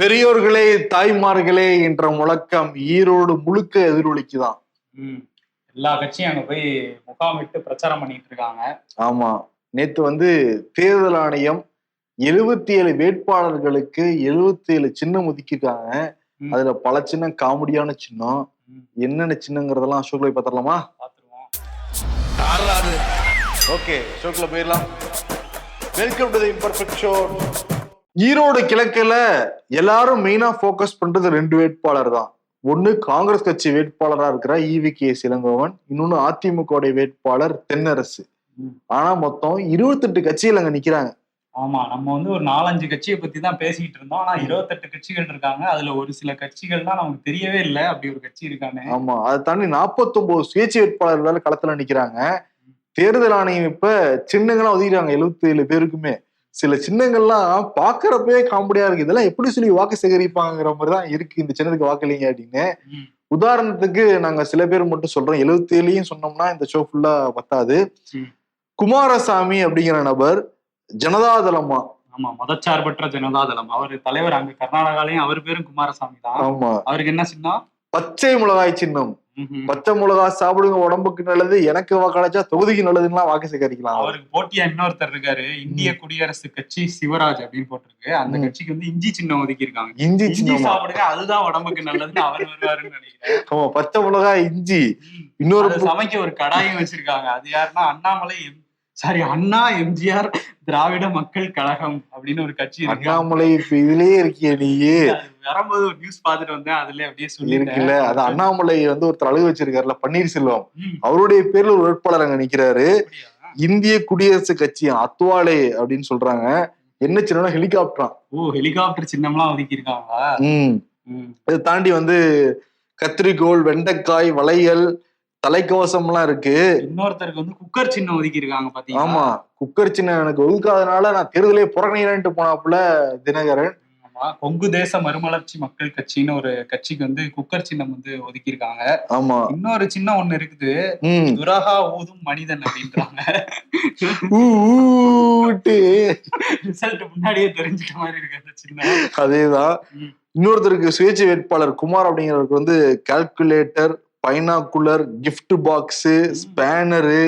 பெரியோர்களே தாய்மார்களே என்ற முழக்கம் ஈரோடு முழுக்க எதிரொலிக்குதான். எல்லா கட்சியும் அங்க போய் முகாமிட்டு பிரச்சாரம் பண்ணிட்டு இருக்காங்க. ஆமா. நேத்து வந்து தேர்தல் ஆணையம் எழுபத்தி ஏழு வேட்பாளர்களுக்கு எழுபத்தி ஏழு சின்னம் ஒதுக்கியிருக்காங்க. ம். அதுல பல சின்னம் காமெடியான சின்னம். என்னென்ன சின்னங்கிறதெல்லாம் அசோக்ல பார்த்துடலாமா? பாத்துருவோம் ஓகே ஷோக்குள்ள போயிடலாம். Welcome to the imperfect show Erode கிழக்குல எல்லாரும் மெயினா ஃபோக்கஸ் பண்றது ரெண்டு வேட்பாளர் தான் ஒண்ணு காங்கிரஸ் கட்சி வேட்பாளரா இருக்கிற ஈவி கே இளங்கோவன் இன்னொன்னு அதிமுக வேட்பாளர் தென்னரசு. ஆனா மொத்தம் இருபத்தெட்டு கட்சிகள் அங்க நிக்கிறாங்க. ஆமா நம்ம வந்து ஒரு நாலஞ்சு கட்சியை பத்தி தான் பேசிக்கிட்டு இருந்தோம். ஆனா இருபத்தெட்டு கட்சிகள் இருக்காங்க. அதுல ஒரு சில கட்சிகள் தான் நமக்கு தெரியவே இல்லை. அப்படி ஒரு கட்சி இருக்கானே. ஆமா அதை தாண்டி 49 சுயேட்சை வேட்பாளர்கள் களத்துல நிக்கிறாங்க. தேர்தல் ஆணையம் இப்ப சின்னங்களா ஒதுக்கிறாங்க எழுபத்தி ஏழு பேருக்குமே. சில சின்னங்கள்லாம் பாக்குறப்பவே காமெடியா இருக்கு. இதெல்லாம் எப்படி சொல்லி வாக்கு சேகரிப்பாங்கிற மாதிரி தான் இருக்கு. இந்த சின்னத்துக்கு வாக்களிங்க அப்படின்னு. ம். உதாரணத்துக்கு நாங்க சில பேர் மட்டும் சொல்றோம். எழுபத்தி ஏழையும் சொன்னோம்னா இந்த ஷோ ஃபுல்லா பத்தாது. குமாரசாமி அப்படிங்கிற நபர் ஜனதாதளமா. ஆமா மதச்சார்பற்ற ஜனதாதளம். அவர் தலைவர் அங்க கர்நாடகாலயும் அவர் பேரும் குமாரசாமி தான். ஆமா. அவருக்கு என்ன சின்னம்? பச்சை மிளகாய் சின்னம். பச்சை மிளகாய் சாப்பிடுங்க உடம்புக்கு நல்லது எனக்கு வாக்களிச்சா தொகுதிக்கு நல்லதுன்னா வாக்கு சேகரிக்கலாம். அவருக்கு போட்டியா இன்னொருத்தர் இருக்காரு இந்திய குடியரசு கட்சி சிவராஜ் அப்படின்னு போட்டிருக்கு. அந்த. கட்சிக்கு வந்து இஞ்சி சின்னம் ஒதுக்கி இருக்காங்க இஞ்சி சின்னமா? சாப்பிடுங்க அதுதான் உடம்புக்கு நல்லதுன்னு அவர் வருவாருன்னு நினைக்கிறேன். ஆமா பச்சை மிளகாய் இஞ்சி. இன்னொரு சமைக்க ஒரு கடாயும் வச்சிருக்காங்க. அது யாருன்னா அண்ணாமலை சாரி அண்ணா எம்ஜிஆர் திராவிட மக்கள் கழகம் அப்படின்னு ஒரு கட்சி அண்ணாமலை இப்ப இதுலயே இருக்கிய நீயே. வரும்போது ஒரு நியூஸ் பார்த்துட்டு வந்தேன் அதுல அப்படியே இருக்குல்ல அது அண்ணாமலை வந்து ஒருத்தர் அழகு வச்சிருக்காருல பன்னீர்செல்வம். அவருடைய பேர்ல ஒரு வேட்பாளர் அங்க நிக்கிறாரு? இந்திய குடியரசு கட்சி அத்வாலே அப்படின்னு சொல்றாங்க. என்ன சின்ன ஹெலிகாப்டரா. ஓ ஹெலிகாப்டர் சின்னம்லாம் ஒதுக்கி இருக்காங்களா உம் ம், இதை தாண்டி வந்து கத்திரிக்கோல் வெண்டைக்காய் வளையல் தலைக்கவசம் எல்லாம் இருக்கு. இன்னொருத்தருக்கு வந்து குக்கர் சின்னம் ஒதுக்கி இருக்காங்க பாத்தீங்களா? ஆமா. குக்கர் சின்ன எனக்கு ஒதுக்காதனால நான் தேர்தலே புறக்கணிக்கிறேன்ட்டு போனாப்புல தினகரன். ஆமா. கொங்கு தேச மறுமலர்ச்சி மக்கள் கட்சின்னு ஒரு கட்சிக்கு வந்து குக்கர் சின்னம் வந்து ஒதுக்கி இருக்காங்க ஆமா. இன்னொரு சின்னம் ஒண்ணு இருக்குது. துரகா ஊதும் மனிதன் அப்படின்றாங்க. ரிசல்ட் முன்னாடியே தெரிஞ்சுட்ட மாதிரி இருக்கு அந்த சின்னம். அதேதான். இன்னொருத்தருக்கு சுயேட்சை வேட்பாளர் குமார் அப்படிங்கிறவருக்கு வந்து calculator binocular gift box spanner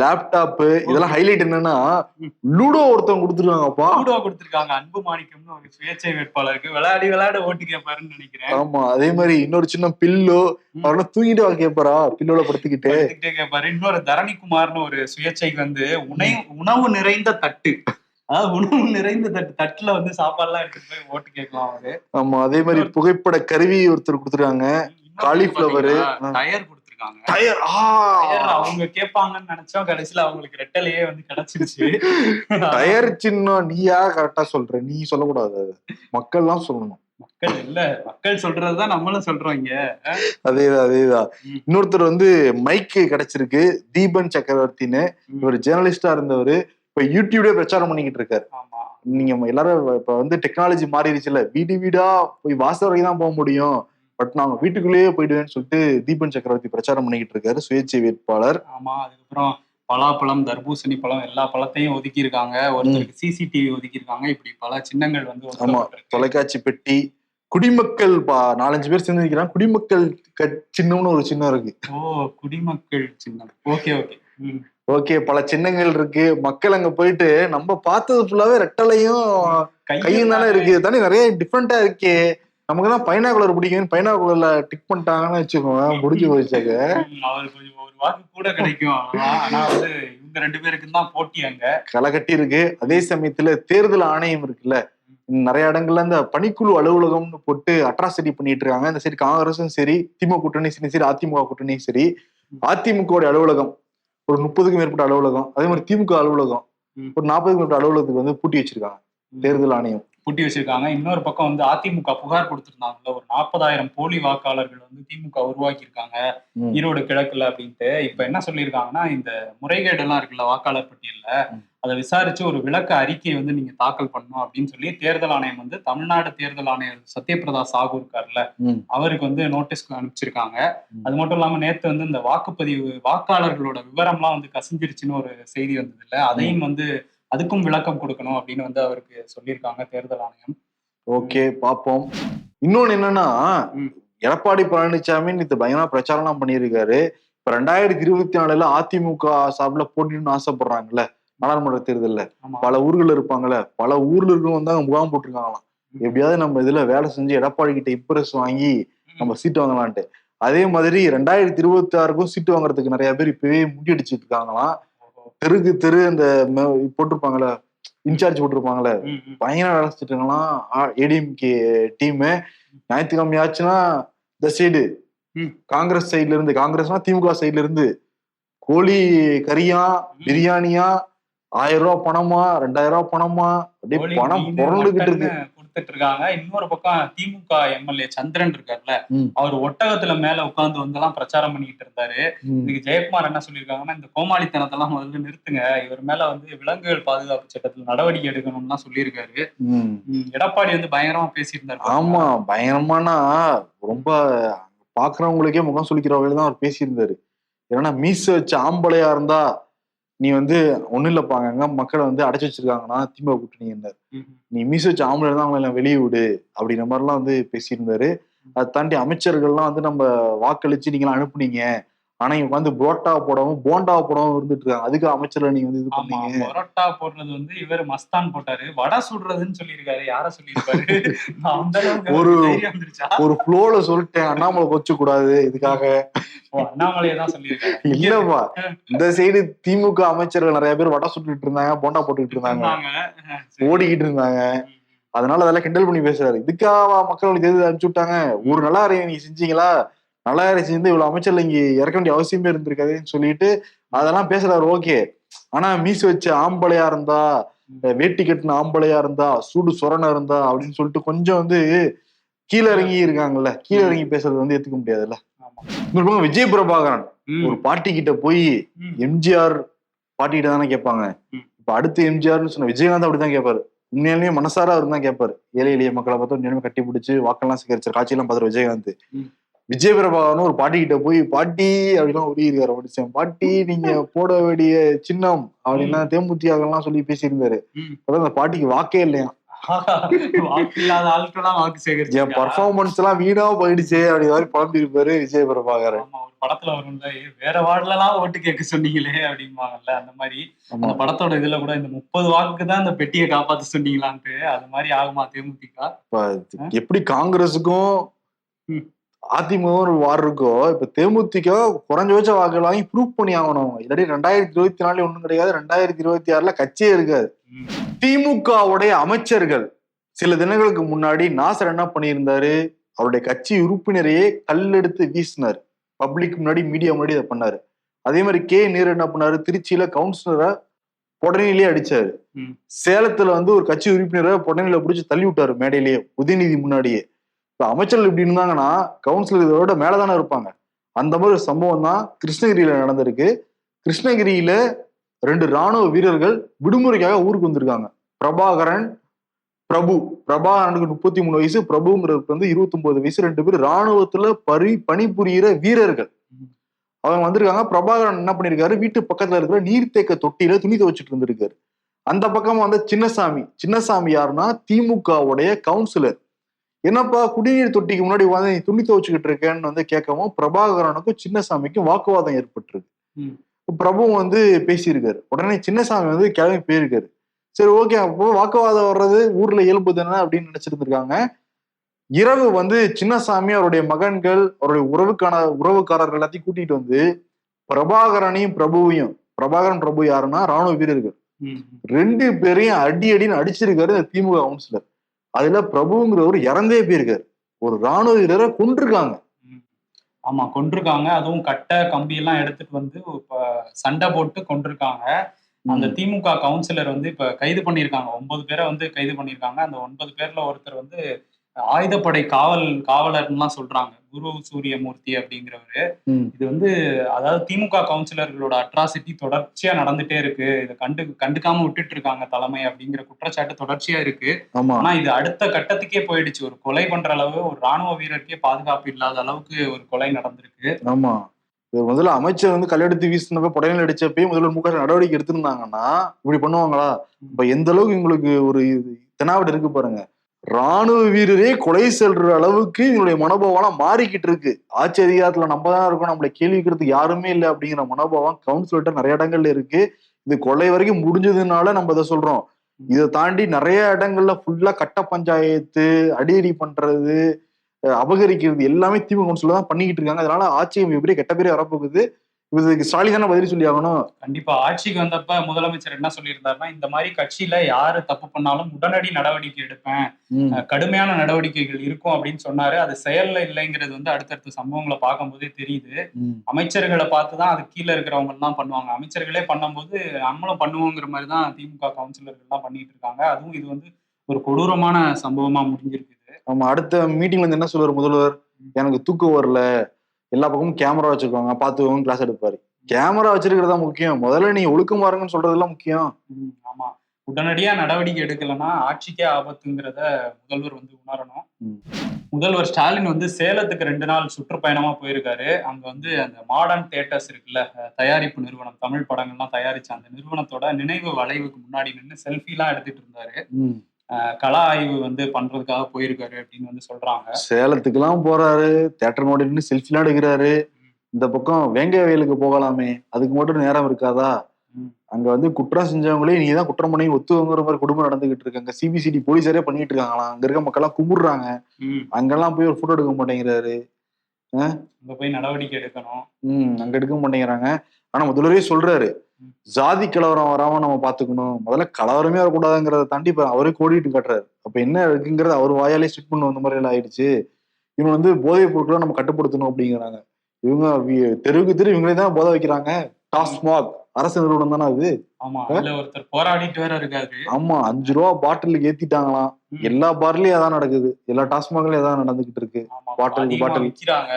laptop இதெல்லாம் ஹைலைட் என்னன்னா. லூடோ ஒருத்தவங்க கொடுத்துருக்காங்கப்பா. லூடோ கொடுத்திருக்காங்க. அன்பு மாணிக்கம்னு ஒரு சுயேட்சை வேட்பாளருக்கு. விளையாடி விளையாட ஓட்டு கேட்பாருன்னு நினைக்கிறேன். ஆமா அதே மாதிரி இன்னொரு சின்ன பில்லோ. அவரெல்லாம் தூங்கிட்டு வா கேட்பாரா பில்லோல படுத்துக்கிட்டு. கேட்பாரு இன்னொரு தரணிக்குமார்னு ஒரு சுயேட்சைக்கு வந்து உணை உணவு நிறைந்த தட்டு. அதாவது உணவு நிறைந்த தட்டு தட்டுல வந்து சாப்பாடுலாம் எடுத்துட்டு போய் ஓட்டு கேட்கலாம் அவரு. ஆமா அதே மாதிரி புகைப்பட கருவி ஒருத்தர் கொடுத்துருக்காங்க. ஆ. டயர் கொடுத்திருக்காங்க. டயர் அவங்க கேட்பாங்கன்னு நினைச்சோம். கடைசியில அவங்களுக்கு ரெட்டலையே வந்து கிடைச்சிருச்சு. டயர் சின்னம் நீயா கரெக்டா சொல்ற. நீ சொல்லக்கூடாது. அது. மக்கள் தான் சொல்லணும். மக்கள் இல்ல. மக்கள் சொல்றதுதான் நம்மளும் சொல்றோம் இங்க. அதேதான் அதேதான். இன்னொருத்தர் வந்து மைக்கு கிடைச்சிருக்கு. தீபன் சக்கரவர்த்தின்னு. இவர் ஜேர்னலிஸ்டா இருந்தவர். இப்ப யூடியூப்ல பிரச்சாரம் பண்ணிக்கிட்டு இருக்காரு. ஆமா. நீங்க எல்லாரும் இப்ப வந்து டெக்னாலஜி மாறிடுச்சுல வீடு வீடா போய் வாசல் வரைக்கும் தான் போக முடியும். பட் நாங்க வீட்டுக்குள்ளேயே போயிடுவேன்னு சொல்லிட்டு தீபன் சக்கரவர்த்தி பிரச்சாரம் பண்ணிக்கிட்டு இருக்காரு சுயேட்சை வேட்பாளர். ஆமா அதுக்கப்புறம் பலாப்பழம் தர்பூசணி பழம் எல்லா பழத்தையும் ஒதுக்கி இருக்காங்க ஒருத்தருக்கு சிசிடிவி ஒதுக்கி இருக்காங்க இப்படி பல சின்னங்கள் வந்து ஆமா. தொலைக்காட்சி பெட்டி குடிமக்கள் பா நாலஞ்சு பேர் சேர்ந்து நிக்கிறாங்க. குடிமக்கள் சின்னம்னு ஒரு சின்னம் இருக்கு. ஓ குடிமக்கள் சின்னம். Okay okay. ஓகே பல சின்னங்கள் இருக்கு. மக்கள் அங்க போயிட்டு நம்ம பார்த்தது ஃபுல்லாவே ரெட்டலையும் கையும் தானே இருக்கு. தானே நிறைய டிஃப்ரெண்டா இருக்கே. நமக்கு தான் பைனாகுலர் பிடிக்கும் பைனாகுலர்ல டிக் பண்ணிட்டாங்கன்னு வச்சுக்கோங்க முடிஞ்சு போயிச்சாக்க அவருக்கு கொஞ்சம் ஒரு வாக்கு கூட கிடைக்கும். ஆனா வந்து இவங்க ரெண்டு பேருக்கு தான் போட்டி அங்க. களை கட்டி இருக்கு. அதே சமயத்துல தேர்தல் ஆணையம் இருக்குல்ல நிறைய இடங்கள்ல இந்த பணிக்குழு அலுவலகம்னு போட்டு அட்ராசிட்டி பண்ணிட்டு இருக்காங்க. இந்த சரி காங்கிரஸும் சரி திமுக கூட்டணி சரி சரி அதிமுக கூட்டணியும் சரி அதிமுக அலுவலகம் ஒரு முப்பதுக்கும் மேற்பட்ட அலுவலகம் அதே மாதிரி திமுக அலுவலகம். ஒரு நாற்பதுக்கும் மேற்பட்ட அலுவலகத்துக்கு வந்து பூட்டி வச்சிருக்காங்க தேர்தல் ஆணையம். பூட்டி வச்சிருக்காங்க இன்னொரு பக்கம் வந்து அதிமுக புகார் கொடுத்திருந்தாங்கல்ல ஒரு நாற்பதாயிரம் போலி வாக்காளர்கள் வந்து திமுக உருவாக்கி இருக்காங்க ம். ஈரோடு கிழக்குல அப்படின்ட்டு இப்ப என்ன சொல்லியிருக்காங்கன்னா இந்த முறைகேடு எல்லாம் இருக்குல்ல வாக்காளர் பட்டியல்ல. அதை விசாரிச்சு ஒரு விளக்க அறிக்கையை வந்து நீங்க தாக்கல் பண்ணணும் அப்படின்னு சொல்லி தேர்தல் ஆணையம் வந்து தமிழ்நாடு தேர்தல் ஆணையர் சத்யபிரதா சாகு இருக்கார்ல ம். அவருக்கு வந்து நோட்டீஸ் அனுப்பிச்சிருக்காங்க. அது மட்டும் இல்லாம நேத்து வந்து இந்த வாக்குப்பதிவு வாக்காளர்களோட விவரம்லாம் வந்து கசிஞ்சிருச்சுன்னு ஒரு செய்தி வந்தது இல்ல அதையும் வந்து அதுக்கும் விளக்கம் கொடுக்கணும் அப்படின்னு வந்து அவருக்கு சொல்லியிருக்காங்க தேர்தல் ஆணையம். ஓகே பாப்போம் இன்னொன்னு என்னன்னா. எடப்பாடி பழனிசாமி இது பயங்கரமா பிரச்சாரம்லாம் பண்ணியிருக்காரு. இப்ப ரெண்டாயிரத்தி இருபத்தி நாலுல அதிமுக சார்பில் போட்டின்னு ஆசைப்படுறாங்கல்ல நாடாளுமன்ற தேர்தல்ல. பல ஊர்கள் இருப்பாங்கல்ல பல ஊர்ல இருக்கவங்க வந்து அங்க முகாம் போட்டிருக்காங்களாம். எப்படியாவது நம்ம இதுல வேலை செஞ்சு எடப்பாடி கிட்ட இம்ப்ரெஸ் வாங்கி நம்ம சீட்டு வாங்கலான்ட்டு. அதே மாதிரி ரெண்டாயிரத்தி இருபத்தி ஆறுக்கும் சீட்டு வாங்குறதுக்கு நிறைய பேர் இப்பவே முண்டியடிச்சிட்டு இருக்காங்களாம். தெருக்கு தெரு அந்த போட்டிருப்பாங்கல்ல இன்சார்ஜ் ம். பயங்கர வேலை செஞ்சுட்டு இருக்காங்களாம் ஏடிஎம்கே டீமு ஞாயிற்றுக்கிழமை ஆச்சுன்னா இந்த சைடு. காங்கிரஸ் சைடுல இருந்து காங்கிரஸ்னா திமுக சைடுல இருந்து கோழி கறியா பிரியாணியா ஆயிரம் ரூபாய் பணமா ரெண்டாயிரம் ரூபாய் பணமா அப்படியே பணம் புரண்டுகிட்டு இருக்கு. கொடுத்துட்டு இருக்காங்க இன்னொரு பக்கம் திமுக எம்எல்ஏ சந்திரன் இருக்காருல்ல. அவர் ஒட்டகத்துல மேல உட்கார்ந்து வந்து எல்லாம் பிரச்சாரம் பண்ணிட்டு இருந்தாரு. இதுக்கு ஜெயக்குமார் என்ன சொல்லியிருக்காங்கன்னா இந்த கோமாளித்தனத்தெல்லாம் முதல்ல நிறுத்துங்க. இவர் மேல வந்து விலங்குகள் பாதுகாப்பு சட்டத்துல நடவடிக்கை எடுக்கணும்லாம் சொல்லியிருக்காரு. எடப்பாடி வந்து பயங்கரமா பேசியிருந்தாரு. ஆமா பயங்கரமானா ரொம்ப பாக்குறவங்களுக்கே முகம் சுளிக்கிற வகையில தான் அவர் பேசியிருந்தாரு. ஏன்னா மீச வச்ச ஆம்பளையா இருந்தா நீ வந்து ஒண்ணும் இல்லப்பாங்க அங்க மக்களை வந்து அடைச்சு வச்சிருக்காங்கன்னா திமுக கூட்டணி என்ன? ம், நீ மீச வச்ச ஆம்பளை இருந்தா அவங்களை எல்லாம் வெளியே விடு அப்படிங்கிற மாதிரிலாம் வந்து பேசியிருந்தாரு. அதை தாண்டி அமைச்சர்கள்லாம் வந்து நம்ம வாக்களிச்சு நீங்களாம் அனுப்புனீங்க. ஆனா இவங்க வந்து புரோட்டா போடாம போண்டா போடாம இருந்துட்டு இருக்காங்க. அதுக்கு அமைச்சர்ல நீங்க வந்து இது பண்ணீங்க. பரோட்டா போடுறது வந்து இவர் மஸ்தான் போட்டாரு. வடை சுடுறதுன்னு சொல்லியிருக்காரு. யார சொல்லியிருக்காரு ஒரு- ஒரு ஃப்ளோல சொல்லிட்டேன். அண்ணாமலை கொச்சு கூடாது இதுக்காக இல்லப்பா இந்த சைடு திமுக அமைச்சர்கள் நிறைய பேர் வடை சுட்டுட்டு இருந்தாங்க போண்டா போட்டுக்கிட்டு இருந்தாங்க. ஓடிக்கிட்டு இருந்தாங்க. அதனால அதெல்லாம் கிண்டல் பண்ணி பேசுறாரு. இதுக்காக மக்களுக்கு தேர்தல் அனுப்பிச்சு விட்டாங்க? ஒரு நல்லா நீங்க செஞ்சீங்களா? நல்லா செஞ்சு இவ்வளவு அமைச்சர்ல இங்க இறக்க வேண்டிய அவசியமே இருந்திருக்காதுன்னு சொல்லிட்டு அதெல்லாம் பேசுறாரு ஓகே. ஆனா மீசு வச்ச ஆம்பளையா இருந்தா வேட்டி கட்டின ஆம்பளையா இருந்தா சூடு சொரண இருந்தா அப்படின்னு சொல்லிட்டு கொஞ்சம் வந்து கீழே இறங்கி இருக்காங்கல்ல கீழே இறங்கி பேசுறது வந்து ஏத்துக்க முடியாதுல்ல. இன்னொரு விஜய் பிரபாகரன் ஒரு பாட்டி கிட்ட போய் எம்ஜிஆர் பாட்டி கிட்ட தானே கேட்பாங்க. இப்ப அடுத்து எம்ஜிஆர்னு சொன்ன விஜயகாந்த் அப்படிதான் கேட்பாரு. உண்மையாலுமே மனசார அவர் தான் கேட்பாரு. ஏழை எளிய மக்களை பார்த்து உண்மையாலுமே கட்டி பிடிச்சி வாக்கெல்லாம் சேகரிச்சார் காட்சியெல்லாம் பார்த்தாரு விஜயகாந்த். விஜய் பிரபாகரன் ஒரு பாட்டி கிட்ட போய் பாட்டி அப்படிலாம் உரிய இருக்காரு முடிச்சேன் பாட்டி நீங்க போட வேண்டிய சின்னம் அப்படின்னா தேமுதிகலாம் சொல்லி பேசியிருந்தாரு. அதான் அந்த பாட்டிக்கு வாக்கே இல்லையா என் பர்ஃபார்மன்ஸ் எல்லாம் வீணா போயிடுச்சே அப்படி மாதிரி புலம்பி இருப்பாரு விஜய் பிரபாகரன் படத்துல வரும்ல "ஏய், வேற வார்டுல எல்லாம் ஓட்டு கேட்க சொன்னீங்களே அப்படிம்பாங்கல்ல அந்த மாதிரி. அந்த படத்தோட இதுல கூட இந்த முப்பது வாக்குக்கு தான் இந்த பெட்டியை காப்பாத்த சொன்னீங்களான்ட்டு அது மாதிரி ஆகுமா தேமுதிக? எப்படி காங்கிரஸுக்கும். அதிமுக வார் இருக்கோ இப்ப தேமுதிக குறைஞ்சபட்ச வாக்குகள் வாங்கி ப்ரூவ் பண்ணி ஆகணும் இல்லாட்டி ரெண்டாயிரத்தி இருபத்தி நாலுல ஒண்ணும் கிடையாது ரெண்டாயிரத்தி இருபத்தி ஆறுல கட்சியே இருக்காது. திமுகவுடைய அமைச்சர்கள் சில தினங்களுக்கு முன்னாடி நாசர் என்ன பண்ணியிருந்தாரு? அவருடைய கட்சி உறுப்பினரையே கல்லெடுத்து வீசினார். பப்ளிக் முன்னாடி மீடியா முன்னாடி இதை பண்ணாரு. அதே மாதிரி கே நேரு என்ன பண்ணாரு? திருச்சியில கவுன்சிலரை உடனேலயே அடிச்சாரு. சேலத்துல வந்து ஒரு கட்சி உறுப்பினரை உடனே பிடிச்சி தள்ளி விட்டாரு மேடையிலேயே உதயநிதி முன்னாடியே. இப்போ அமைச்சர்கள் இப்படி இருந்தாங்கன்னா கவுன்சிலர் இதோட மேலதானே இருப்பாங்க. அந்த மாதிரி ஒரு சம்பவம் தான் கிருஷ்ணகிரியில நடந்திருக்கு. கிருஷ்ணகிரியில ரெண்டு ராணுவ வீரர்கள் விடுமுறைக்காக ஊருக்கு வந்திருக்காங்க. பிரபாகரன் பிரபு. பிரபாகரனுக்கு முப்பத்தி மூணு வயசு பிரபுங்கிறதுக்கு வந்து இருபத்தி வயசு. ரெண்டு பேர் ராணுவத்துல பரி பணிபுரியிற வீரர்கள். அவங்க வந்திருக்காங்க. பிரபாகரன் என்ன பண்ணிருக்காரு? வீட்டு பக்கத்துல இருக்கிற நீர்த்தேக்க தொட்டியில துணி துவச்சிட்டு இருந்திருக்காரு. அந்த பக்கமா வந்த சின்னசாமி. சின்னசாமி யாருன்னா திமுகவுடைய கவுன்சிலர் என்னப்பா குடிநீர் தொட்டிக்கு முன்னாடி வந்து நீ துணி துவச்சுக்கிட்டு இருக்கேன்னு வந்து கேட்கவும் பிரபாகரனுக்கும் சின்னசாமிக்கும் வாக்குவாதம் ஏற்பட்டிருக்கு. பிரபு வந்து பேசியிருக்காரு. உடனே சின்னசாமி வந்து கிளம்பி போயிருக்காரு. சரி ஓகே அப்போ வாக்குவாதம் வர்றது ஊர்ல இயல்பு தானே அப்படின்னு நினைச்சிருந்திருக்காங்க. இரவு வந்து சின்னசாமி அவருடைய மகன்கள் அவருடைய உறவுக்கான உறவுக்காரர்கள் எல்லாத்தையும் கூட்டிட்டு வந்து பிரபாகரனையும் பிரபுவையும் பிரபாகரன் பிரபு யாருன்னா ராணுவ வீரர்கள். ரெண்டு பேரையும் அடி அடின்னு அடிச்சிருக்காரு இந்த திமுக கவுன்சிலர். அதுல பிரபுங்கிறவர் இறந்தே போயிருக்காரு. ஒரு ராணுவ வீரரை கொண்டிருக்காங்க ஆமா கொண்டிருக்காங்க அதுவும் கட்டை கம்பி எல்லாம் எடுத்துட்டு வந்து இப்ப சண்டை போட்டு கொண்டிருக்காங்க அந்த திமுக கவுன்சிலர் வந்து இப்ப கைது பண்ணியிருக்காங்க. ஒன்பது பேரை வந்து கைது பண்ணியிருக்காங்க. அந்த ஒன்பது பேர்ல ஒருத்தர் வந்து ஆயுதப்படை காவல் காவலர்லாம் சொல்றாங்க. குரு சூரியமூர்த்தி அப்படிங்கிறவரு. இது வந்து அதாவது திமுக கவுன்சிலர்களோட அட்ராசிட்டி தொடர்ச்சியா நடந்துட்டே இருக்கு. இதை கண்டு கண்டுக்காம விட்டுட்டு இருக்காங்க தலைமை அப்படிங்கிற குற்றச்சாட்டு தொடர்ச்சியா இருக்கு. ஆமா. ஆனா இது அடுத்த கட்டத்துக்கே போயிடுச்சு. ஒரு கொலை பண்ற அளவு ஒரு ராணுவ வீரருக்கே பாதுகாப்பு இல்லாத அளவுக்கு ஒரு கொலை நடந்திருக்கு. ஆமா. முதல்ல அமைச்சர் வந்து கல்லெடுத்து வீசினப்ப புடனில் அடிச்சப்பயே முதல்வர் மு க ஸ்டாலின் நடவடிக்கை எடுத்திருந்தாங்கன்னா இப்படி பண்ணுவாங்களா? இப்ப எந்த அளவுக்கு உங்களுக்கு ஒரு இது தெனாவட்டு இருக்கு பாருங்க. ராணுவ வீரரே கொலை செல்ற அளவுக்கு இவங்களுடைய மனோபாவம் மாறிக்கிட்டு இருக்கு. ஆட்சி அதிகாரத்துல நம்ம தான் இருக்கோம். நம்மளை கேள்விக்கிறதுக்கு யாருமே இல்லை அப்படிங்கிற மனோபாவம் கவுன்சிலர்கிட்ட நிறைய இடங்கள்ல இருக்கு. இது கொலை வரைக்கும் முடிஞ்சதுனால நம்ம இதை சொல்றோம். இதை தாண்டி நிறைய இடங்கள்ல ஃபுல்லா கட்ட பஞ்சாயத்து அடியடி பண்றது அபகரிக்கிறது எல்லாமே திமுக கவுன்சிலர் தான் பண்ணிக்கிட்டு இருக்காங்க. அதனால ஆட்சி மிகப்பெரிய கெட்ட பேரே வரப்போகுது. இதுக்கு ஸ்டாலின் தானே பதில் சொல்லி ஆகணும் கண்டிப்பா. ஆட்சிக்கு வந்தப்ப முதலமைச்சர் என்ன சொல்லியிருந்தாருன்னா இந்த மாதிரி கட்சியில யாரு தப்பு பண்ணாலும் உடனடி நடவடிக்கை எடுப்பேன். கடுமையான நடவடிக்கைகள் இருக்கும் அப்படின்னு சொன்னாரு. அது செயல்ல இல்லைங்கிறது வந்து அடுத்தடுத்த சம்பவங்களை பார்க்கும்போதே தெரியுது. அமைச்சர்களை பார்த்து தான் அது கீழே இருக்கிறவங்க எல்லாம் பண்ணுவாங்க. அமைச்சர்களே பண்ணும்போது நம்மளும் பண்ணுவோங்கிற மாதிரி தான் திமுக கவுன்சிலர்கள் எல்லாம் பண்ணிட்டு இருக்காங்க. அதுவும் இது வந்து ஒரு கொடூரமான சம்பவமா முடிஞ்சிருக்குது. ஆமா அடுத்த மீட்டிங்ல இருந்து என்ன சொல்லுவார் முதல்வர்? எனக்கு தூக்கம் வரல. எல்லா பக்கமும் கேமரா வச்சிருக்காங்க பார்த்து கிளாஸ் எடுப்பாரு. கேமரா வச்சிருக்கிறதா முக்கியம். முதல்ல நீ ஒழுக்கமா இருங்கன்னு சொல்றதெல்லாம் முக்கியம். ஆமா. உடனடியா நடவடிக்கை எடுக்கலைன்னா ஆட்சிக்கே ஆபத்துங்கிறத முதல்வர் வந்து உணரணும். முதல்வர் ஸ்டாலின் வந்து சேலத்துக்கு ரெண்டு நாள் சுற்றுப்பயணமா போயிருக்காரு. அங்க வந்து அந்த மாடர்ன் தியேட்டர்ஸ் இருக்குல்ல தயாரிப்பு நிறுவனம் தமிழ் படங்கள்லாம் தயாரிச்ச அந்த நிறுவனத்தோட நினைவு வளைவுக்கு முன்னாடி நின்று செல்ஃபி எல்லாம் எடுத்துட்டு இருந்தாரு. கள ஆய்வு வந்து பண்றதுக்காக போயிருக்காரு அப்படின்னு வந்து சொல்றாங்க. சேலத்துக்குலாம் போறாரு தேட்டர் நின்று செல்ஃபிலாம் எடுக்கிறாரு. இந்த பக்கம் வேங்க வயலுக்கு போகலாமே அதுக்கு மட்டும் நேரம் இருக்காதா. அங்க வந்து குற்றம் செஞ்சவங்களே நீ தான் குற்றம் பண்ணி ஒத்துவங்கிற மாதிரி குடும்பம் நடந்துகிட்டு இருக்காங்க சிபிசிடி போலீஸாரே பண்ணிட்டு இருக்காங்களாம் அங்க இருக்க மக்கள் எல்லாம் கும்பிடுறாங்க அங்கெல்லாம் போய் ஒரு போட்டோ எடுக்க மாட்டேங்கிறாரு. அங்க போய் நடவடிக்கை எடுக்கணும். ம் அங்க எடுக்க மாட்டேங்கிறாங்க. ஆனா முதல்வரே சொல்றாரு. ஜாதி கலவரம் வராம நம்ம பாத்துக்கணும். முதல்ல கலவரமே வரக்கூடாதுங்கிறத தாண்டி இப்ப அவரே கோடிட்டு காட்டுறாரு. அப்ப என்ன இருக்குங்கிறது அவர் வாயாலே ஸ்ட்ரிக் பண்ண வந்த மாதிரி எல்லாம் ஆயிடுச்சு. இவங்க வந்து போதைப் பொருட்களை நம்ம கட்டுப்படுத்தணும் அப்படிங்கிறாங்க. இவங்க தெருவுக்கு தெரு இவங்களே தான் போதை வைக்கிறாங்க. டாஸ்மாக் அரசு நிறுவனம் தானே அது? ஆமா ஒருத்தர் போராடிட்டு வேற இருக்காரு. ஆமா அஞ்சு ரூபா பாட்டிலுக்கு ஏத்திட்டாங்களாம். எல்லா பார்லயும் அதான் நடக்குது. எல்லா டாஸ்மாக்லயும் அதான் நடந்துகிட்டு இருக்கு. பாட்டிலுக்கு பாட்டில்.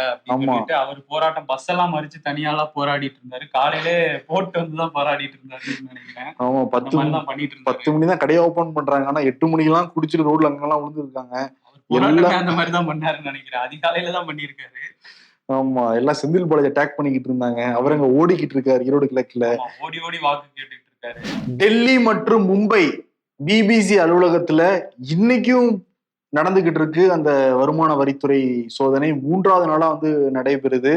அப்படின்னு ஆமா. அவர் போராட்டம் பஸ் எல்லாம் மறிச்சு தனியாலாம் போராடிட்டு இருந்தாரு. காலையிலே போட்டு வந்து தான் போராடிட்டு இருந்தாருன்னு நினைக்கிறேன். ஆமா பத்து மாதிரி தான் பண்ணிட்டு இருந்தாரு. பத்து மணி தான் கடையை ஓபன் பண்றாங்க. ஆனா எட்டு மணிக்கெல்லாம் குடிச்சிட்டு ரோட்ல அங்கெல்லாம் விழுந்துருக்காங்க. எல்லாம் அந்த மாதிரி தான் பண்ணாருன்னு நினைக்கிறேன். அதிகாலையில தான் பண்ணியிருக்காரு. ஆமா எல்லாம் செந்தில் பாலாஜி அட்டாக் பண்ணிக்கிட்டு இருந்தாங்க. அவர் அங்க ஓடிக்கிட்டு இருக்காரு ஈரோடு கிழக்குல. ஓடி ஓடி வாக்கு கேட்டுட்டு இருக்காரு. டெல்லி மற்றும் மும்பை பிபிசி அலுவலகத்துல இன்னைக்கும் நடந்துகிட்டு இருக்கு அந்த வருமான வரித்துறை சோதனை. மூன்றாவது நாளா வந்து நடைபெறுது.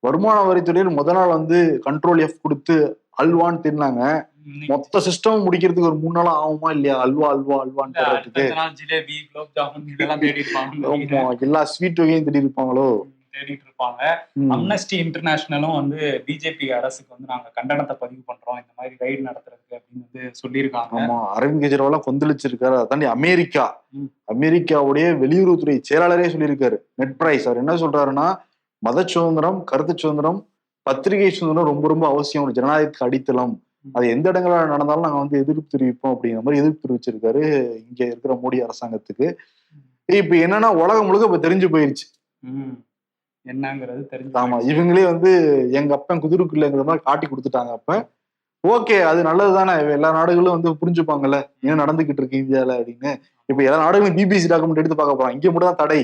வருமான வரித்துறையில் முத நாள் வந்து கண்ட்ரோல் எஃப் கொடுத்து அல்வான்னு தின்னாங்க. மொத்த சிஸ்டம் முடிக்கிறதுக்கு ஒரு மூணு நாள் ஆகுமா இல்லையா? அல்வா அல்வா அல்வான்னு எல்லா ஸ்வீட் வகையும் திடீர் இருப்பாங்களோ தேடிட்டு இருப்பாங்க. அம்னஸ்டி இன்டர்நேஷனலும் வந்து பிஜேபி அரசுக்கு வந்து நாங்க கண்டனத்தை பதிவு பண்றோம். இந்த மாதிரி ரைடு நடத்துறதுக்கு அப்படின்னு வந்து சொல்லியிருக்காங்க. ஆமா அரவிந்த் கெஜ்ரிவால் கொந்தளிச்சிருக்காரு. அதை தாண்டி அமெரிக்கா. அமெரிக்காவுடைய வெளியுறவுத்துறை செயலாளரே சொல்லியிருக்காரு. நெட் பிரைஸ் அவர் என்ன சொல்றாருன்னா மத சுதந்திரம் கருத்து சுதந்திரம் பத்திரிகை சுதந்திரம் ரொம்ப ரொம்ப அவசியம். ஒரு ஜனநாயகத்துக்கு அடித்தளம். அது எந்த இடங்களா நடந்தாலும் நாங்க வந்து எதிர்ப்பு தெரிவிப்போம் அப்படிங்கிற மாதிரி எதிர்ப்பு தெரிவிச்சிருக்காரு இங்க இருக்கிற மோடி அரசாங்கத்துக்கு. இப்ப என்னன்னா உலகம் முழுக்க இப்ப தெரிஞ்சு போயிருச்சு. என்னங்கிறது தெரிஞ்சு ஆமா. இவங்களே வந்து எங்க அப்பன் குதிருக்குள்ளங்கிற மாதிரி காட்டி கொடுத்துட்டாங்க அப்ப. ஓகே அது நல்லது தானே எல்லா நாடுகளும் வந்து புரிஞ்சுப்பாங்கல்ல. என்ன நடந்துகிட்டு இருக்கு இந்தியால அப்படின்னு. இப்ப எல்லா நாடுகளும் பிபிசி டாக்குமெண்ட் எடுத்து பார்க்க போறாங்க இங்க மட்டும் தான் தடை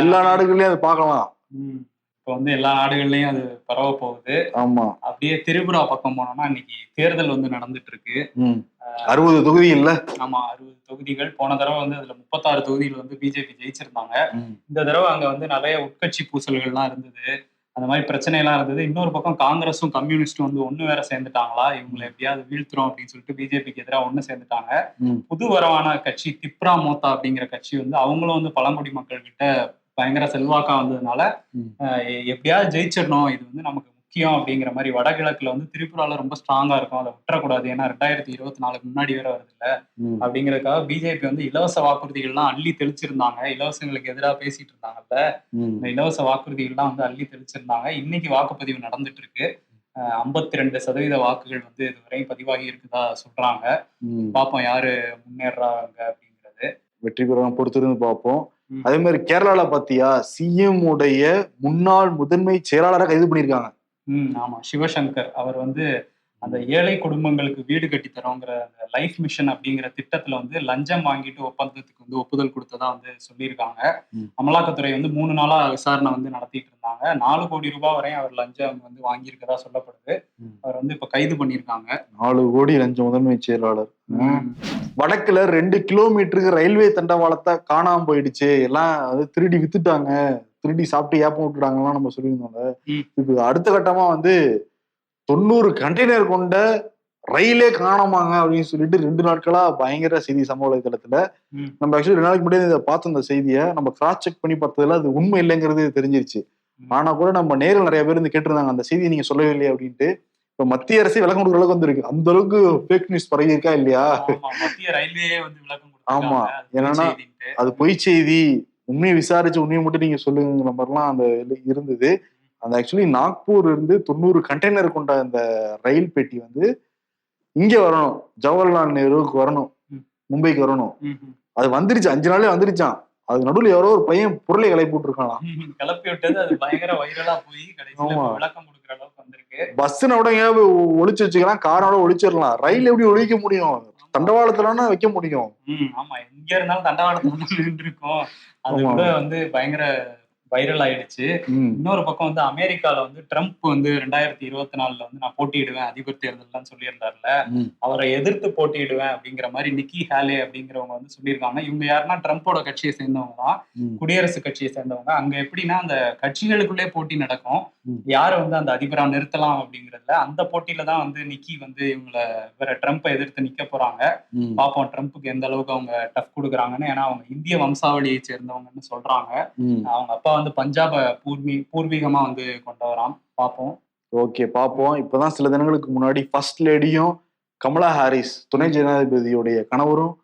எல்லா நாடுகள்லயும் அதை பார்க்கலாம். இப்ப வந்து எல்லா நாடுகள்லயும் அது பரவ போகுது. ஆமா. அப்படியே திரிபுரா பக்கம் போனோம்னா இன்னைக்கு தேர்தல் வந்து நடந்துட்டு இருக்கு. அறுபது தொகுதி இல்ல ஆமா அறுபது தொகுதிகள். போன தடவை வந்து அதுல முப்பத்தாறு தொகுதிகள் வந்து பிஜேபி ஜெயிச்சிருந்தாங்க. இந்த தடவை அங்க வந்து நிறைய உட்கட்சி பூசல்கள்லாம் இருந்தது. அந்த மாதிரி பிரச்சனை எல்லாம் இருந்தது. இன்னொரு பக்கம் காங்கிரஸும் கம்யூனிஸ்டும் வந்து ஒண்ணு வேற சேர்ந்துட்டாங்களா? இவங்களை எப்படியாவது வீழ்த்துறோம் அப்படின்னு சொல்லிட்டு பிஜேபிக்கு எதிராக ஒண்ணு சேர்ந்துட்டாங்க. புது வரவான கட்சி திப்ரா மோத்தா அப்படிங்கிற கட்சி வந்து அவங்களும் வந்து பழங்குடி மக்கள் கிட்ட பயங்கர செல்வாக்கா வந்ததுனால எப்படியாவது ஜெயிச்சிடணும். இது வந்து நமக்கு முக்கியம் அப்படிங்கிற மாதிரி வடகிழக்குல வந்து திரிபுரால ரொம்ப ஸ்ட்ராங்கா இருக்கும். அதை விட்டுறக்கூடாது. ஏன்னா ரெண்டாயிரத்தி இருபத்தி நாலுக்கு முன்னாடி வேற வருது இல்ல. அப்படிங்கறதுக்காக பிஜேபி வந்து இலவச வாக்குறுதிகள்லாம் அள்ளி தெளிச்சிருந்தாங்க. இலவசங்களுக்கு எதிராக பேசிட்டு இருந்தாங்கல்ல. இந்த இலவச வாக்குறுதிகள்லாம் வந்து அள்ளி தெளிச்சிருந்தாங்க. இன்னைக்கு வாக்குப்பதிவு நடந்துட்டு இருக்கு ஐம்பத்தி ரெண்டு சதவீத வாக்குகள் வந்து இதுவரை பதிவாகி இருக்குதா சொல்றாங்க. பார்ப்போம் யாரு முன்னேறாங்க அப்படிங்கிறது. வெற்றி பெறலாம் பொறுத்திருந்து பார்ப்போம். அதே மாதிரி கேரளால பாத்தியா சிஎம் உடைய முன்னாள் முதன்மை செயலாளரை கைது பண்ணிருக்காங்க ம் ஆமா. சிவசங்கர். அவர் வந்து அந்த ஏழை குடும்பங்களுக்கு வீடு கட்டி தரோங்கிற அந்த லைஃப் மிஷன் அப்படிங்கிற திட்டத்துல வந்து லஞ்சம் வாங்கிட்டு ஒப்பந்தத்துக்கு வந்து ஒப்புதல் கொடுத்ததா வந்து சொல்லியிருக்காங்க. அமலாக்கத்துறை வந்து மூணு நாளா விசாரணை வந்து நடத்திட்டு இருந்தாங்க. நாலு கோடி ரூபாய் வரையும் அவர் லஞ்சம் வந்து வாங்கியிருக்கதா சொல்லப்படுது. அவர் வந்து இப்ப கைது பண்ணியிருக்காங்க. நாலு கோடி லஞ்ச முதன்மை செயலாளர். வடக்குல ரெண்டு கிலோமீட்டருக்கு ரயில்வே தண்டவாளத்தை காணாம போயிடுச்சு. எல்லாம் அது திருடி வித்துட்டாங்க. திருடி சாப்பிட்டு ஏப்பம் விட்டுட்டாங்கலாம் நம்ம சொல்லியிருந்தோம்ல. இப்போ அடுத்த கட்டமா வந்து தொண்ணூறு கண்டெய்னர் கொண்ட ரயிலே காணாமாங்க அப்படின்னு சொல்லிட்டு ரெண்டு நாட்களா பயங்கர செய்தி சமூக வலைதளத்துல. நம்ம ஆக்சுவலி ரெண்டு நாளைக்கு முன்னாடி இதை பார்த்தோம் இந்த செய்தியை நம்ம கிராஸ் செக் பண்ணி பார்த்ததுல அது உண்மை இல்லைங்கிறது தெரிஞ்சிருச்சு. ஆனா கூட நம்ம நேரில் நிறைய பேர் வந்து கேட்டிருந்தாங்க அந்த செய்தியை நீங்க சொல்லவே இல்லையா அப்படின்ட்டு. இப்ப மத்திய அரசு விளக்கம் கொடுக்குற அளவுக்கு வந்திருக்கு. அந்த அளவுக்கு ஃபேக் நியூஸ் பரவி இருக்கா இல்லையா மத்திய ரயில்வேயே வந்து விளக்கம் ஆமா, என்னன்னா-. அது பொய் செய்தி உண்மையை விசாரிச்சு உண்மையை மட்டும் நீங்க சொல்லுங்கிற மாதிரிலாம் அந்த இருந்தது. அந்த ஆக்சுவலி நாக்பூர் இருந்து தொண்ணூறு கண்டெய்னர் கொண்ட அந்த ரயில் பெட்டி வந்து இங்க வரணும். ஜவஹர்லால் நேருவுக்கு வரணும். மும்பைக்கு வரணும். அது வந்துருச்சு. அஞ்சு நாளே வந்துருச்சான் அது நடுவுல யாரோ ஒரு பையன் பொருளை கிளப்பி போட்டுருக்கானா ம், கிளப்பி விட்டது அது பயங்கர வைரலா போய் கடைசியில விளக்கம் எங்கேயாவது ஒளிச்சு வச்சுக்கலாம்? காரோட ஒளிச்சிடலாம். ரயில் எப்படி ஒழிக்க முடியும்? தண்டவாளத்துலன்னா வைக்க முடியும். ஆமா. எங்க இருந்தாலும் தண்டவாளத்துல நின்று இருக்கோம் அது வந்து பயங்கர வைரல் ஆயிடுச்சு. இன்னொரு பக்கம் வந்து அமெரிக்கால வந்து ட்ரம்ப் வந்து ரெண்டாயிரத்தி இருபத்தி நாலுல வந்து நான் போட்டியிடுவேன் அதிபர் தேர்தல்லாம் சொல்லியிருந்தாருல. அவரை எதிர்த்து போட்டியிடுவேன் அப்படிங்கிற மாதிரி நிக்கி ஹேலே அப்படிங்கிறவங்க வந்து சொல்லியிருக்காங்க இவங்க யாருன்னா ட்ரம்ப்போட கட்சியை சேர்ந்தவங்க தான். குடியரசு கட்சியை சேர்ந்தவங்க அங்க எப்படின்னா அந்த கட்சிகளுக்குள்ளே போட்டி நடக்கும். யாரை வந்து அந்த அதிபரா நிறுத்தலாம் அப்படிங்கறதுல அந்த போட்டியில தான் வந்து நிக்கி வந்து இவங்கள வேற ட்ரம்ப்பை எதிர்த்து நிக்க போறாங்க. பார்ப்போம் ட்ரம்ப்புக்கு எந்த அளவுக்கு அவங்க டஃப் கொடுக்குறாங்கன்னு ஏன்னா அவங்க இந்திய வம்சாவளியை சேர்ந்தவங்கன்னு சொல்றாங்க. அவங்க அப்பா வந்து பஞ்சாப பூர்வீ பூர்வீகமா வந்து கொண்டவராம். பார்ப்போம். ஓகே பாப்போம் இப்பதான் சில தினங்களுக்கு முன்னாடி ஃபர்ஸ்ட் லேடியும் கமலா ஹாரிஸ் துணை ஜனாதிபதியுடைய கணவரும்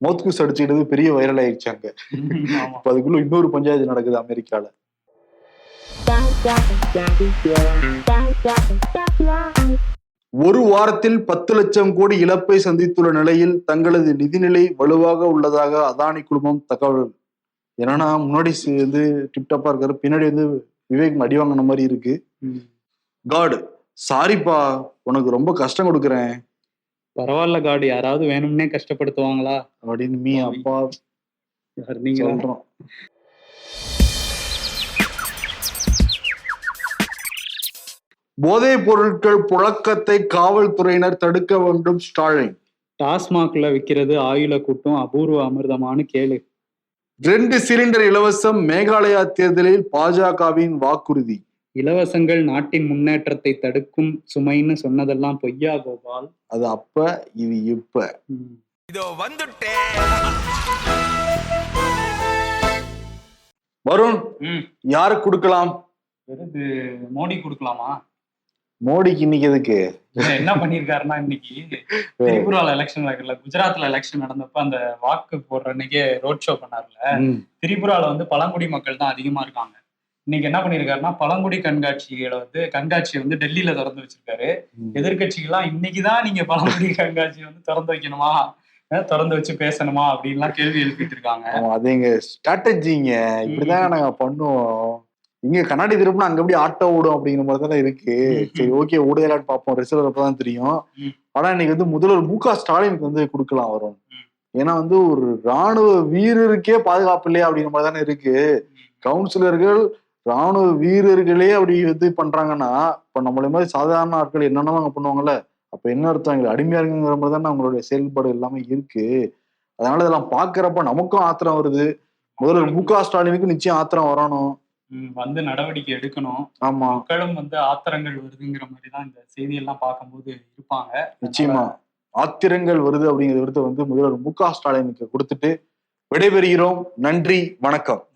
மோத்குஸ் அடிச்சுக்கிட்டது பெரிய வைரல் ஆயிடுச்சாங்க ஆமா. இப்ப அதுக்குள்ள இன்னொரு பஞ்சாயத்து நடக்குது அமெரிக்கால. ஒரு வாரத்தில் பத்து லட்சம் கோடி இழப்பை சந்தித்துள்ள நிலையில் தங்களது நிதிநிலை வலுவாக உள்ளதாக அதானி குழுமம் தகவல். என்னன்னா முன்னாடி வந்து டிப்டாப்பா இருக்காரு பின்னாடி வந்து விவேக் அடி வாங்கின மாதிரி இருக்கு. காட் சாரிப்பா உனக்கு ரொம்ப கஷ்டம் கொடுக்குறேன். பரவாயில்ல காடு யாராவது வேணும்னே கஷ்டப்படுத்துவாங்களா? அப்படின்னு மீ அப்பா யார் நீங்க சொல்றோம். போதைப் பொருட்கள் புழக்கத்தை காவல்துறையினர் தடுக்க வேண்டும் ஸ்டாலின். டாஸ்மாக்ல விக்கிறது ஆயுள கூட்டம் அபூர்வ அமிர்தமானு கேளு. ரெண்டு சிலிண்டர் இலவசம் மேகாலயா தேர்தலில் பாஜகவின் வாக்குறுதி. இலவசங்கள் நாட்டின் முன்னேற்றத்தை தடுக்கும் சுமைன்னு சொன்னதெல்லாம் பொய்யா கோபால்? அது அப்ப இது இப்ப. இதோ வந்துட்டேன் வருண். யாருக்கு கொடுக்கலாம்? மோடி கொடுக்கலாமா? மோடிக்கு இன்னைக்கு எதுக்கு? என்ன பண்ணிருக்காருன்னா இன்னைக்கு திரிபுரால எலெக்ஷன் நடக்கல. குஜராத்ல எலெக்ஷன் நடந்தப்ப அந்த வாக்கு போடுற அன்னைக்கே ரோட் ஷோ பண்ணார்ல. திரிபுரால வந்து பழங்குடி மக்கள் தான் அதிகமா இருக்காங்க. இன்னைக்கு என்ன பண்ணிருக்காருன்னா பழங்குடி கண்காட்சிகளை வந்து கண்காட்சியை வந்து டெல்லியில திறந்து வச்சிருக்காரு. எதிர்கட்சிகள்லாம் இன்னைக்குதான் நீங்க பழங்குடி கண்காட்சியை வந்து திறந்து வைக்கணுமா? திறந்து வச்சு பேசணுமா? அப்படின்லாம் கேள்வி எழுப்பிட்டு இருக்காங்க. அது எங்க ஸ்ட்ராட்டஜிங்க இப்படிதான் நாங்க பண்ணுவோம். இங்க கண்ணாடி திருப்பினா அங்க எப்படி ஆட்டோ ஓடும் அப்படிங்கிற மாதிரி தானே இருக்கு. சரி ஓகே ஓடுதலான்னு பார்ப்போம். ரிசல்ட் அப்பதான் தெரியும். ஆனா இன்னைக்கு வந்து முதல்வர் மு க ஸ்டாலினுக்கு வந்து கொடுக்கலாம் வரும். ஏன்னா வந்து ஒரு ராணுவ வீரருக்கே பாதுகாப்பு இல்லையா அப்படிங்கிற மாதிரி தானே இருக்கு. கவுன்சிலர்கள் ராணுவ வீரர்களே அப்படி இது பண்றாங்கன்னா இப்ப நம்மள மாதிரி சாதாரண ஆட்கள் என்னென்னமோ அங்க பண்ணுவாங்கல்ல அப்ப என்ன அர்த்தம்? எங்களுக்கு அடிமையா இருக்குங்கிற மாதிரி தானே அவங்களுடைய செயல்பாடு எல்லாமே இருக்கு. அதனால இதெல்லாம் பாக்குறப்ப நமக்கும் ஆத்திரம் வருது. முதல்வர் மு க ஸ்டாலினுக்கு நிச்சயம் ஆத்திரம் வரணும். வந்து நடவடிக்கை எடுக்கணும். ஆமா. மக்களும் வந்து ஆத்திரங்கள் வருதுங்கிற மாதிரி தான் இந்த செய்தியெல்லாம் பார்க்கும்போது இருப்பாங்க. நிச்சயமா. ஆத்திரங்கள் வருது அப்படிங்கிற விருதை வந்து முதல்வர் மு க ஸ்டாலினுக்கு கொடுத்துட்டு விடைபெறுகிறோம். நன்றி வணக்கம்.